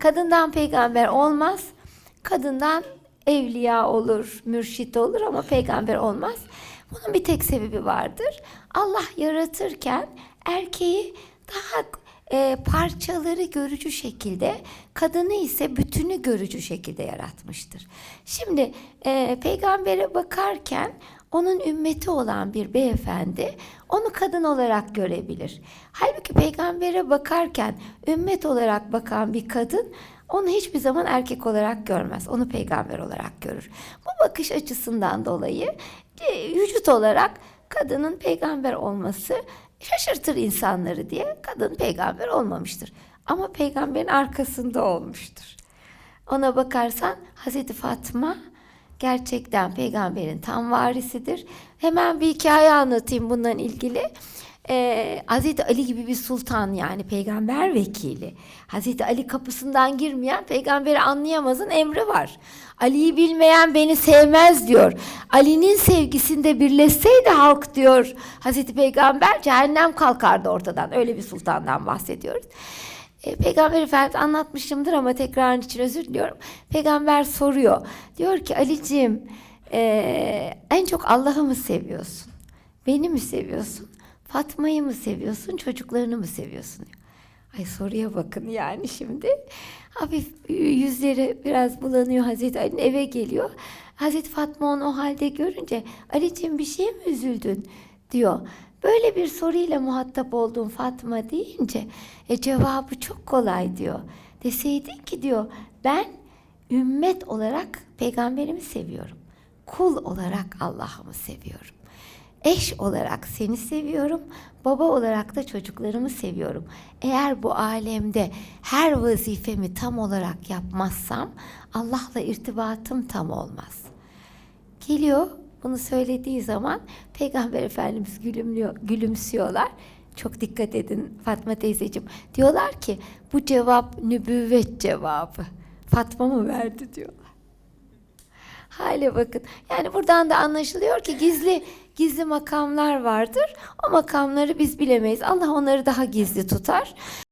Kadından peygamber olmaz. Kadından evliya olur, mürşit olur ama peygamber olmaz. Bunun bir tek sebebi vardır. Allah yaratırken erkeği daha e, parçaları görücü şekilde, kadını ise bütünü görücü şekilde yaratmıştır. Şimdi e, peygambere bakarken onun ümmeti olan bir beyefendi onu kadın olarak görebilir. Halbuki peygambere bakarken ümmet olarak bakan bir kadın onu hiçbir zaman erkek olarak görmez. Onu peygamber olarak görür. Bu bakış açısından dolayı e, vücut olarak kadının peygamber olması şaşırtır insanları diye kadın peygamber olmamıştır. Ama peygamberin arkasında olmuştur. Ona bakarsan Hazreti Fatma gerçekten peygamberin tam varisidir. Hemen bir hikaye anlatayım bundan ilgili. Ee, Hazreti Ali gibi bir sultan yani peygamber vekili. Hazreti Ali kapısından girmeyen peygamberi anlayamazın emri var. Ali'yi bilmeyen beni sevmez diyor. Ali'nin sevgisinde birleşseydi halk diyor. Hazreti Peygamber cehennem kalkardı ortadan. Öyle bir sultandan bahsediyoruz. E, Peygamber Efendimiz anlatmışımdır ama tekrarın için özür diliyorum. Peygamber soruyor. Diyor ki Ali'ciğim e, en çok Allah'ı mı seviyorsun? Beni mi seviyorsun? Fatma'yı mı seviyorsun? Çocuklarını mı seviyorsun? Ay soruya bakın yani şimdi. Hafif yüzleri biraz bulanıyor Hazreti Ali'nin eve geliyor. Hazreti Fatma onu o halde görünce Ali'ciğim bir şeye mi üzüldün diyor. Böyle bir soruyla muhatap olduğum Fatma deyince e, cevabı çok kolay diyor. Deseydin ki diyor ben ümmet olarak peygamberimi seviyorum. Kul olarak Allah'ımı seviyorum. Eş olarak seni seviyorum, baba olarak da çocuklarımı seviyorum. Eğer bu alemde her vazifemi tam olarak yapmazsam Allah'la irtibatım tam olmaz. Geliyor bunu söylediği zaman Peygamber Efendimiz gülümlüyor, gülümsüyorlar. Çok dikkat edin Fatma teyzeciğim. Diyorlar ki bu cevap nübüvvet cevabı. Fatma mı verdi diyorlar. Hale bakın. Yani buradan da anlaşılıyor ki gizli gizli makamlar vardır. O makamları biz bilemeyiz. Allah onları daha gizli tutar.